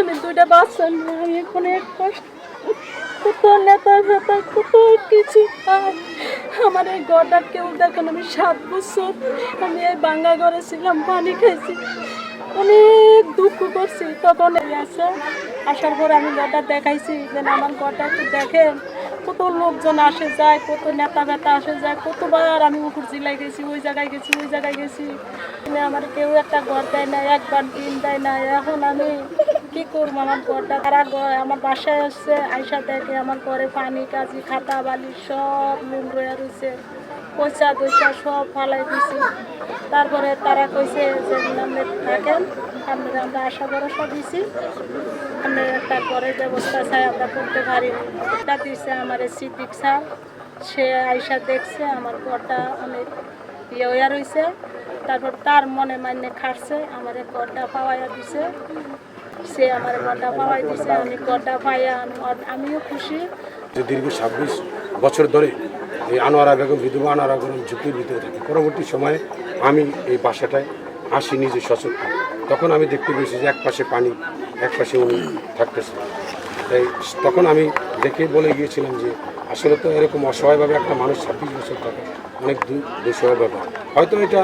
আমি দুইটা বাচ্চা নিয়ে আমি এখন এক কত নেতা ফেতা কত কিছু খাই আমার এই ঘরটা কেউ দেখেন আমি সাত বছর আমি এই বাঙ্গা ঘরে ছিলাম, পানি খাইছি। অনেক দুঃখ করছি, তখন এই আছে আসার পর আমি ঘরটা দেখাইছি যে আমার ঘরটা একটু দেখেন। কত লোকজন আসে যায়, কত নেতা বেতা আসে যায়, কতবার আমি উপর জেলায় গেছি, ওই জায়গায় গেছি, ওই জায়গায় গেছি। আমার কেউ একটা ঘর দেয় না একবার দিন দেয় না এখন আমি কি করব? আমার ঘরটা তারা আমার বাসায় আসছে আইসা দেখে আমার ঘরে পানি কাজি খাতা, বালি সব নুন রয়ে রয়েছে। পয়সা দইসা সব ফালাই দিছি। তারপরে তারা কইছে যে, আপনি থাকেন আপনারা আমরা আশা ভরসা দিছি। আপনি একটা ঘরের ব্যবস্থা চাই, আমরা করতে পারি। এটা দিছে আমার সিদ্দিক স্যার। সে আইসা দেখছে, আমার ঘরটা অনেক ইয়ে হইয়া রয়েছে তারপর তার মনে মাইনে খাটছে, আমার ঘরটা পাওয়াইয়া দিছে। সে আমার পাওয়াই দিছে আমি আমিও খুশি। যে দীর্ঘ ছাব্বিশ বছর ধরে এই আনোয়ারা বেগম বিধবা, আনোয়ারা বেগম ঝুঁকির ভিতরে থাকি। পরবর্তী সময়ে আমি এই বাসাটায় আসি নিজে সচেতন তখন আমি দেখতে পেয়েছি যে এক পাশে পানি, এক পাশে উনি থাকতেছে। তাই তখন আমি দেখে বলে গিয়েছিলাম যে আসলে তো এরকম অসহায়ভাবে একটা মানুষ ছাব্বিশ বছর থাকে, অনেক দুঃসহ ব্যাপার। হয়তো এটা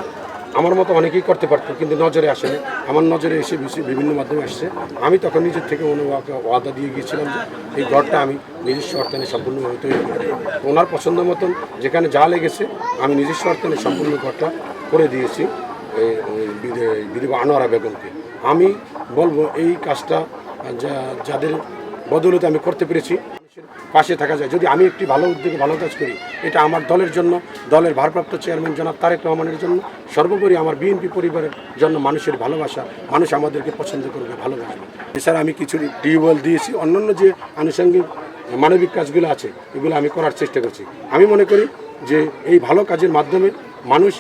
আমার মতো অনেকেই করতে পারতো, কিন্তু নজরে আসেনি। আমার নজরে এসে বিভিন্ন মাধ্যমে আসছে। আমি তখন নিজের থেকে অনুবাদকে ওয়াদা দিয়ে গিয়েছিলাম যে এই ঘরটা আমি নিজস্ব অর্থায়নে সম্পূর্ণভাবে তৈরি করে ওনার পছন্দ মতন যেখানে যা লেগেছে, আমি নিজস্ব অর্থায়নে সম্পূর্ণ ঘরটা করে দিয়েছি বিধবা আনোয়ারা বেগমকে। আমি বলব, এই কাজটা যাদের বদৌলতে আমি করতে পেরেছি পাশে থাকা যায়। যদি আমি একটি ভালো উদ্যোগে ভালো কাজ করি, এটা আমার দলের জন্য, দলের ভারপ্রাপ্ত চেয়ারম্যান জনাব তারেক রহমানের জন্য, সর্বোপরি আমার বিএনপি পরিবারের জন্য মানুষের ভালোবাসা, মানুষ আমাদেরকে পছন্দ করবে, ভালোবাসবে। এছাড়া আমি কিছু টিউবওয়েল দিয়েছি, অন্যান্য যে আনুষঙ্গিক মানবিক কাজগুলো আছে, এগুলো আমি করার চেষ্টা করছি। আমি মনে করি যে এই ভালো কাজের মাধ্যমে মানুষ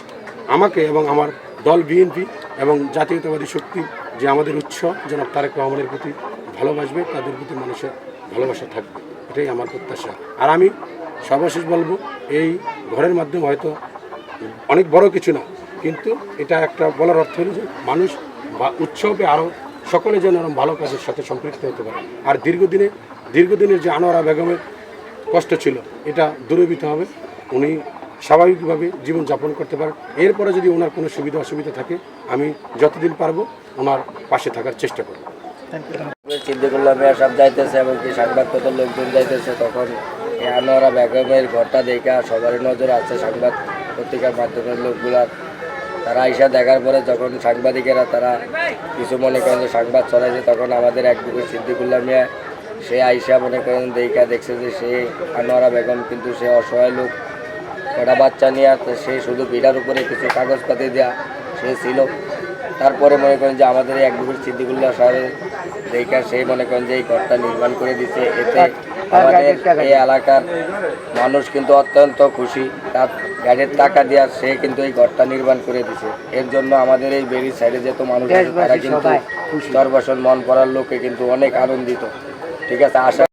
আমাকে এবং আমার দল বিএনপি এবং জাতীয়তাবাদী শক্তি যে আমাদের উৎস, জনাব তারেক রহমানের প্রতি ভালোবাসবে, তাদের প্রতি মানুষের ভালোবাসা থাকবে। এটাই আমার প্রত্যাশা। আর আমি সর্বশেষ বলব, এই ঘরের মাধ্যমে হয়তো অনেক বড় কিছু না, কিন্তু এটা একটা বলার অর্থ হলো যে মানুষ বা উৎসবে আরও সকলে যেন এরকম ভালো কাজের সাথে সম্পৃক্ত হতে পারে। আর দীর্ঘদিনে, দীর্ঘদিনের যে আনোয়ারা বেগমের কষ্ট ছিল, এটা দূরীভূত হবে। উনি স্বাভাবিকভাবে জীবনযাপন করতে পারেন। এরপরে যদি ওনার কোনো সুবিধা অসুবিধা থাকে, আমি যতদিন পারব ওনার পাশে থাকার চেষ্টা করব। করলাম মেয়া সব যাইতেছে এবং কি সাংবাদ কত লোকজন যাইতেছে? তখন আনোয়ারা বেগমের ঘরটা দেখা সবারই নজর আছে সংবাদ পত্রিকার মাধ্যমের লোকগুলার তারা আইসা দেখার পরে যখন সাংবাদিকেরা তারা কিছু মনে করেন যে সংবাদ ছড়াইছে, তখন আমাদের এক বুকে সিদ্দিকুল্লাহ মিয়া সে আইসা মনে করেন দেখা দেখছে যে সে আনোয়ারা বেগম কিন্তু সে অসহায় লোক। কটা বাচ্চা নিয়ে সে শুধু ভিড়ার উপরে কিছু কাগজপাতি দেওয়া সে ছিল। তারপরে মনে করেন যে আমাদের এই একদুপুর সিদ্দিকুল্লাহ সাহেবের দেখা সেই মনে করেন যে এই ঘরটা নির্মাণ করে দিছে এতে আমাদের এই এলাকার মানুষ কিন্তু অত্যন্ত খুশি। তার গাড়ির টাকা দেওয়ার সে কিন্তু এই ঘরটা নির্মাণ করে দিছে। এর জন্য আমাদের এই বেরির সাইডে যেত মানুষ তারা কিন্তু সর্বসন মন পড়ার লোকে কিন্তু অনেক আনন্দিত। ঠিক আছে আশা